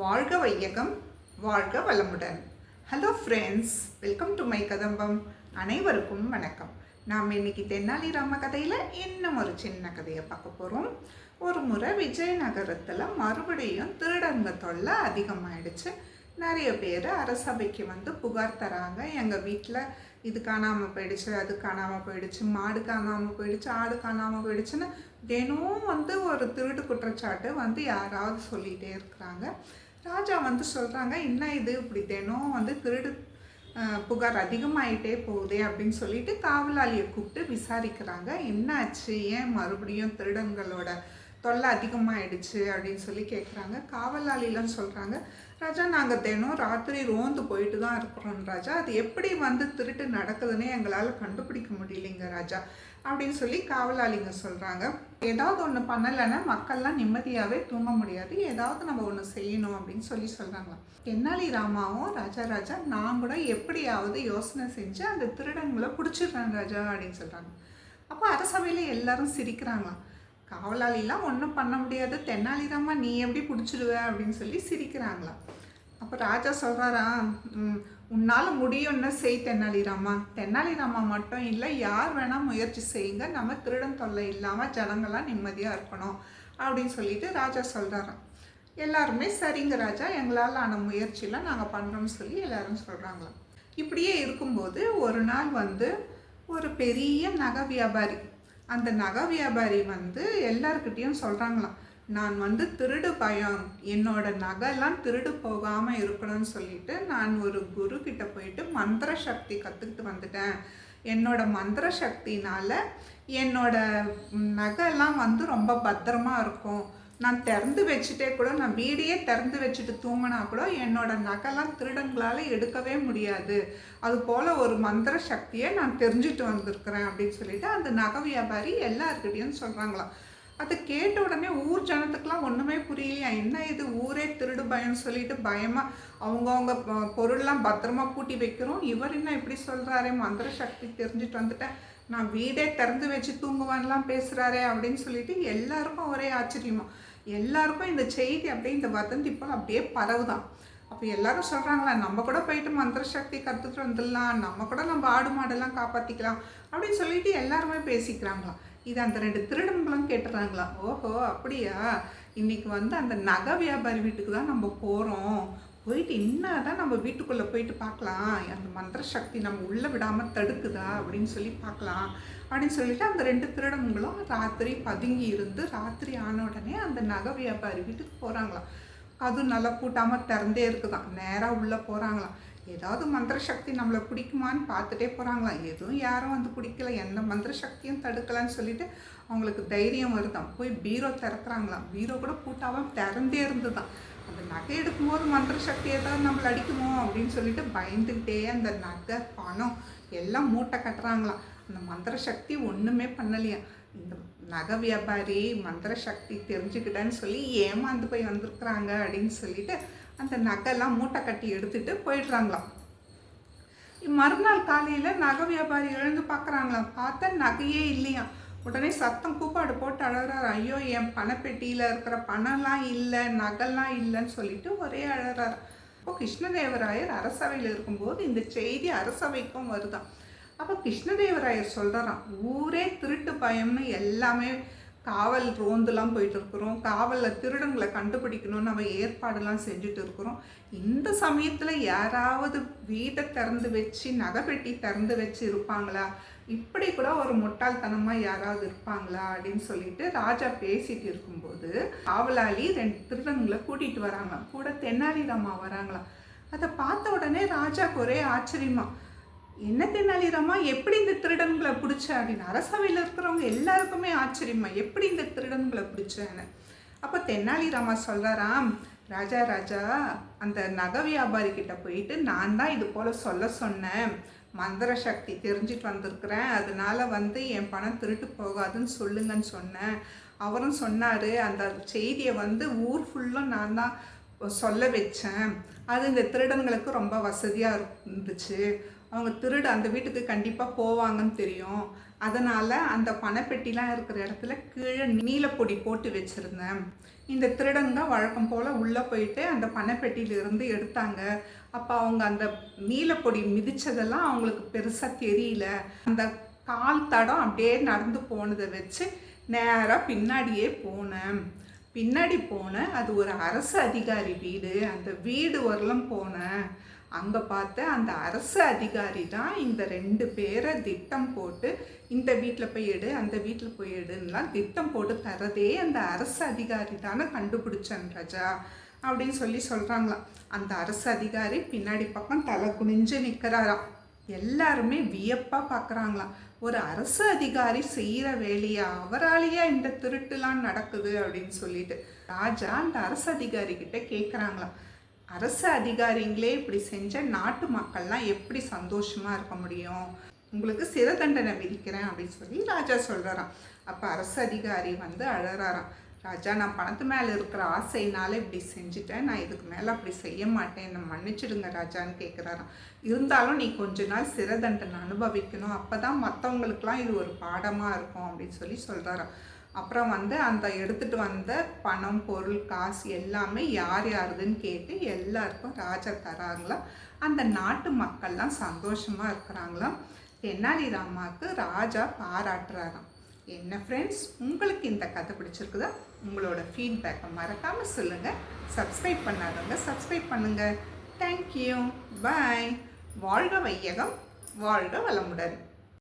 வாழ்க வையகம் வாழ்க வளமுடன். Hello friends welcome to my Kadambam. அனைவருக்கும் வணக்கம். நாம் இன்னைக்கு தென்னாலிராம கதையில் இன்னும் ஒரு சின்ன கதையை பார்க்க போகிறோம் ஒரு முறை விஜயநகரத்தில் மறுபடியும் திருடங்க தொல்லை அதிகமாகிடுச்சு நிறைய பேர் அரசபைக்கு வந்து புகார் தராங்க. எங்கள் வீட்டில் இது காணாமல் போயிடுச்சு அது காணாமல் போயிடுச்சு மாடு காணாமல் போயிடுச்சு ஆடு காணாமல் போயிடுச்சுன்னு தினமும் வந்து ஒரு திருடு குற்றச்சாட்டு வந்து யாராவது சொல்லிகிட்டே இருக்கிறாங்க. ராஜா வந்து சொல்கிறாங்க என்ன இது? இப்படி தினம் வந்து திருடு புகார் அதிகமாயிட்டே போகுதே அப்படின்னு சொல்லிட்டு காவலாளியை கூப்பிட்டு விசாரிக்கிறாங்க. என்னாச்சு? ஏன் மறுபடியும் திருடங்களோட தொல்லை அதிகமாகிடுச்சு அப்படின்னு சொல்லி கேட்குறாங்க காவலாளிலாம் சொல்கிறாங்க ராஜா நாங்கள் தினம் ராத்திரி ரோந்து போயிட்டு தான் இருக்கிறோம் ராஜா. அது எப்படி வந்து திருட்டு நடக்குதுன்னே எங்களால் கண்டுபிடிக்க முடியலைங்க ராஜா அப்படின்னு சொல்லி காவலாளிங்க சொல்கிறாங்க ஏதாவது ஒன்று பண்ணலைன்னா மக்கள்லாம் நிம்மதியாகவே தூங்க முடியாது. ஏதாவது நம்ம ஒன்று செய்யணும் அப்படின்னு சொல்லி சொல்கிறாங்க தென்னாலி ராமாவும் ராஜா ராஜா நான் கூட எப்படியாவது யோசனை செஞ்சு அந்த திருடங்களை பிடிச்சிடுறேன் ராஜா அப்படின்னு சொல்கிறாங்க அப்போ அரசவையில் எல்லாரும் சிரிக்கிறாங்களாம் காவலாளிலாம் ஒன்றும் பண்ண முடியாது. தென்னாலிராமா நீ எப்படி பிடிச்சிடுவ அப்படின்னு சொல்லி சிரிக்கிறாங்களாம் அப்போ ராஜா சொல்கிறாரா உன்னால் முடியும்னு செய் தென்னாலிராமா. தென்னாலிராமா மட்டும் இல்லை யார் வேணால் முயற்சி செய்யுங்க. நம்ம திருடன் தொல்லை இல்லாமல் ஜனங்கள்லாம் நிம்மதியாக இருக்கணும். அப்படின்னு சொல்லிட்டு ராஜா சொல்கிறாராம் எல்லாருமே சரிங்க ராஜா எங்களால் ஆன முயற்சியெலாம் நாங்கள் பண்ணுறோம்னு சொல்லி எல்லாரும் சொல்கிறாங்களாம் இப்படியே இருக்கும்போது ஒரு நாள் வந்து ஒரு பெரிய நகை வியாபாரி அந்த நகை வியாபாரி வந்து எல்லாருக்கிட்டேயும் சொல்கிறாங்களாம் நான் வந்து திருடு பயம். என்னோட நகைலாம் திருடு போகாமல் இருக்கணும்னு சொல்லிட்டு நான் ஒரு குரு கிட்ட போயிட்டு மந்திர சக்தி கற்றுக்கிட்டு வந்துட்டேன். என்னோட மந்திர சக்தினால் என்னோட நகைலாம் வந்து ரொம்ப பத்திரமா இருக்கும். நான் திறந்து வச்சுட்டே கூட நான் வீடையே திறந்து வச்சுட்டு தூங்கினா கூட என்னோட நகைலாம் திருடங்களால் எடுக்கவே முடியாது. அது போல் ஒரு மந்திர சக்தியை நான் தெரிஞ்சுட்டு வந்திருக்கிறேன் அப்படின்னு சொல்லிட்டு அந்த நகை வியாபாரி எல்லாருக்கிட்டையும் சொல்கிறாங்களாம் அதை கேட்ட உடனே ஊர் ஜனத்துக்கெலாம் ஒன்றுமே புரியலையா? என்ன இது? ஊரே திருடு பயம்னு சொல்லிட்டு பயமாக அவங்கவுங்க பொருள்லாம் பத்திரமா பூட்டி வைக்கிறோம். இவர் என்ன இப்படி சொல்கிறாரே மந்திர சக்தி தெரிஞ்சுட்டு வந்துட்டேன். நான் வீடே திறந்து வச்சு தூங்குவான்லாம் பேசுகிறாரே அப்படின்னு சொல்லிட்டு எல்லாருக்கும் ஒரே ஆச்சரியமாக எல்லாருக்கும் இந்த செய்தி அப்படியே இந்த வதந்தி போல் அப்படியே பரவுதான். அப்போ எல்லாரும் சொல்கிறாங்களா நம்ம கூட போயிட்டு மந்திர சக்தி கற்றுட்டு வந்துடலாம் நம்ம கூட நம்ம ஆடு மாடெல்லாம் காப்பாற்றிக்கலாம் அப்படின்னு சொல்லிட்டு எல்லாருமே பேசிக்கிறாங்களாம் இது அந்த ரெண்டு திருடன்களும் கேட்டுறாங்களாம் ஓஹோ அப்படியா? இன்றைக்கி வந்து அந்த நகை வியாபாரி வீட்டுக்கு தான் நம்ம போகிறோம் போயிட்டு என்னதான் நம்ம வீட்டுக்குள்ளே போயிட்டு பார்க்கலாம். அந்த மந்திர சக்தி நம்ம உள்ளே விடாமல் தடுக்குதா அப்படின்னு சொல்லி பார்க்கலாம். அப்படின்னு சொல்லிட்டு அந்த ரெண்டு திருடங்களும் ராத்திரி பதுங்கி இருந்து ராத்திரி ஆன உடனே அந்த நகை வியாபாரி வீட்டுக்கு போகிறாங்களாம் அதுவும் நல்லா பூட்டாமல் திறந்தே இருக்குதான் நேராக உள்ளே போகிறாங்களாம் ஏதாவது மந்திர சக்தி நம்மளை பிடிக்குமான்னு பார்த்துட்டே போகிறாங்களாம் எதுவும் யாரும் வந்து பிடிக்கல. எந்த மந்திர சக்தியும் தடுக்கலான்னு சொல்லிட்டு அவங்களுக்கு தைரியம் வருதான் போய் பீரோ திறக்கிறாங்களாம். பீரோ கூட பூட்டாமல் திறந்தே இருந்துதான். அந்த நகை எடுக்கும்போது மந்திர சக்தி ஏதாவது நம்மளை அடிக்குமோ அப்படின்னு சொல்லிட்டு பயந்துக்கிட்டே அந்த நகை பணம் எல்லாம் மூட்டை கட்டுறாங்களாம். அந்த மந்திர சக்தி ஒன்றுமே பண்ணலையா? இந்த நகை வியாபாரி மந்திர சக்தி தெரிஞ்சுக்கிட்டேன்னு சொல்லி ஏமாந்து போய் வந்திருக்கிறாங்க அப்படின்னு சொல்லிட்டு அந்த நகைலாம் மூட்டை கட்டி எடுத்துகிட்டு போயிடுறாங்களாம். மறுநாள் காலையில் நகை வியாபாரி எழுந்து பார்க்குறாங்களாம் பார்த்தா நகையே இல்லையாம் உடனே சத்தம் கூப்பாடு போட்டு அழகிறார். ஐயோ என் பணப்பெட்டியில் இருக்கிற பணம்லாம் இல்லை நகைலாம் இல்லைன்னு சொல்லிட்டு ஒரே அழகிறார். அப்போ கிருஷ்ணதேவராயர் அரசவையில் இருக்கும்போது இந்த செய்தி அரசவைக்கும் வருதான் அப்போ கிருஷ்ணதேவராயர் சொல்கிறாராம் ஊரே திருட்டு பயம்னு எல்லாமே காவல் ரோந்துலாம் போயிட்டு இருக்கிறோம் காவலில் திருடங்களை கண்டுபிடிக்கணும்னு நம்ம ஏற்பாடெல்லாம் செஞ்சுட்டு இருக்கிறோம் இந்த சமயத்தில் யாராவது வீட்டை திறந்து வச்சு நகைப்பெட்டி திறந்து வச்சு இருப்பாங்களா? இப்படி கூட ஒரு முட்டாள்தனமாக யாராவது இருப்பாங்களா அப்படின்னு சொல்லிட்டு ராஜா பேசிட்டு இருக்கும்போது காவலாளி ரெண்டு திருடங்களை கூட்டிகிட்டு வராங்களாம் கூட தென்னாலிராமா வராங்களாம் அதை பார்த்த உடனே ராஜாவுக்கு ஒரே ஆச்சரியமாக என்ன தென்னாலிராமா? எப்படி இந்த திருடன்களை பிடிச்ச? அப்படின்னு அரசவையில் இருக்கிறவங்க எல்லாருக்குமே ஆச்சரியமா எப்படி இந்த திருடன்களை பிடிச்சேன்னு. அப்போ தென்னாலிராமா சொல்கிறாராம் ராஜா ராஜா அந்த நகை வியாபாரி கிட்ட போயிட்டு நான் தான் இது போல் சொல்ல சொன்னேன். மந்திர சக்தி தெரிஞ்சிட்டு வந்திருக்கிறேன். அதனால வந்து என் பணம் திருட்டு போகாதுன்னு சொல்லுங்கன்னு சொன்னேன். அவரும் சொன்னார் அந்த செய்தியை வந்து ஊர் ஃபுல்லும் நான் தான் சொல்ல வச்சேன். அது இந்த திருடன்களுக்கு ரொம்ப வசதியாக இருந்துச்சு. அவங்க திருடு அந்த வீட்டுக்கு கண்டிப்பாக போவாங்கன்னு தெரியும். அதனால் அந்த பணப்பெட்டிலாம் இருக்கிற இடத்துல கீழே நீலப்பொடி போட்டு வச்சுருந்தேன். இந்த திருடங்க வழக்கம் போல் உள்ளே போயிட்டு அந்த பணப்பெட்டியிலிருந்து எடுத்தாங்க. அப்போ அவங்க அந்த நீலப்பொடி மிதித்ததெல்லாம் அவங்களுக்கு பெருசாக தெரியல. அந்த கால் தடம் அப்படியே நடந்து போனதை வச்சு நேராக பின்னாடியே போனேன். பின்னாடி போனேன். அது ஒரு அரசு அதிகாரி வீடு. அந்த வீடு வரலாம் போனேன். அங்கே பார்த்த அந்த அரசு அதிகாரி தான் இந்த ரெண்டு பேரை திட்டம் போட்டு இந்த வீட்டில் போய் எடு அந்த வீட்டில் போய் எடுன்னெலாம் திட்டம் போட்டு தரதே அந்த அரசு அதிகாரி தானே கண்டுபிடிச்சேன் ராஜா அப்படின்னு சொல்லி சொல்கிறாங்களாம் அந்த அரசு அதிகாரி பின்னாடி பக்கம் தலை குனிஞ்சு நிற்கிறாராம் எல்லாருமே வியப்பாக பார்க்குறாங்களாம் ஒரு அரசு அதிகாரி செய்கிற வேலையா அவராலேயே இந்த திருட்டுலாம் நடக்குது அப்படின்னு சொல்லிட்டு. ராஜா அந்த அரசு அதிகாரி கிட்ட கேட்குறாங்களாம் அரசு அதிகாரிங்களே இப்படி செஞ்ச நாட்டு மக்கள்லாம் எப்படி சந்தோஷமாக இருக்க முடியும்? உங்களுக்கு சிறை தண்டனை விதிக்கிறேன் அப்படின்னு சொல்லி ராஜா சொல்கிறாராம் அப்போ அரசு அதிகாரி வந்து அழறாராம். ராஜா நான் பணத்து மேலே இருக்கிற ஆசையினால இப்படி செஞ்சுட்டேன். நான் இதுக்கு மேலே அப்படி செய்ய மாட்டேன். என்னை மன்னிச்சிடுங்க ராஜான்னு கேட்குறாராம் இருந்தாலும் நீ கொஞ்ச நாள் சிறை தண்டனை அனுபவிக்கணும். அப்போ தான் மற்றவங்களுக்குலாம் இது ஒரு பாடமாக இருக்கும் அப்படின்னு சொல்லி சொல்கிறாராம் அப்புறம் வந்து அந்த எடுத்துகிட்டு வந்த பணம் பொருள் காசு எல்லாமே யார் யாருதுன்னு கேட்டு எல்லாருக்கும் ராஜா தராங்களாம். அந்த நாட்டு மக்கள்லாம் சந்தோஷமாக இருக்கிறாங்களாம். தெனாலிராமாவுக்கு ராஜா பாராட்டுறாராம். என்ன ஃப்ரெண்ட்ஸ் உங்களுக்கு இந்த கதை பிடிச்சிருக்குதா? உங்களோட ஃபீட்பேக்கை மறக்காமல் சொல்லுங்கள் சப்ஸ்கிரைப் பண்ணாதவங்க சப்ஸ்கிரைப் பண்ணுங்கள் தேங்க்யூ பாய் வாழ்க வையகம் வாழ்க வளமுடன்.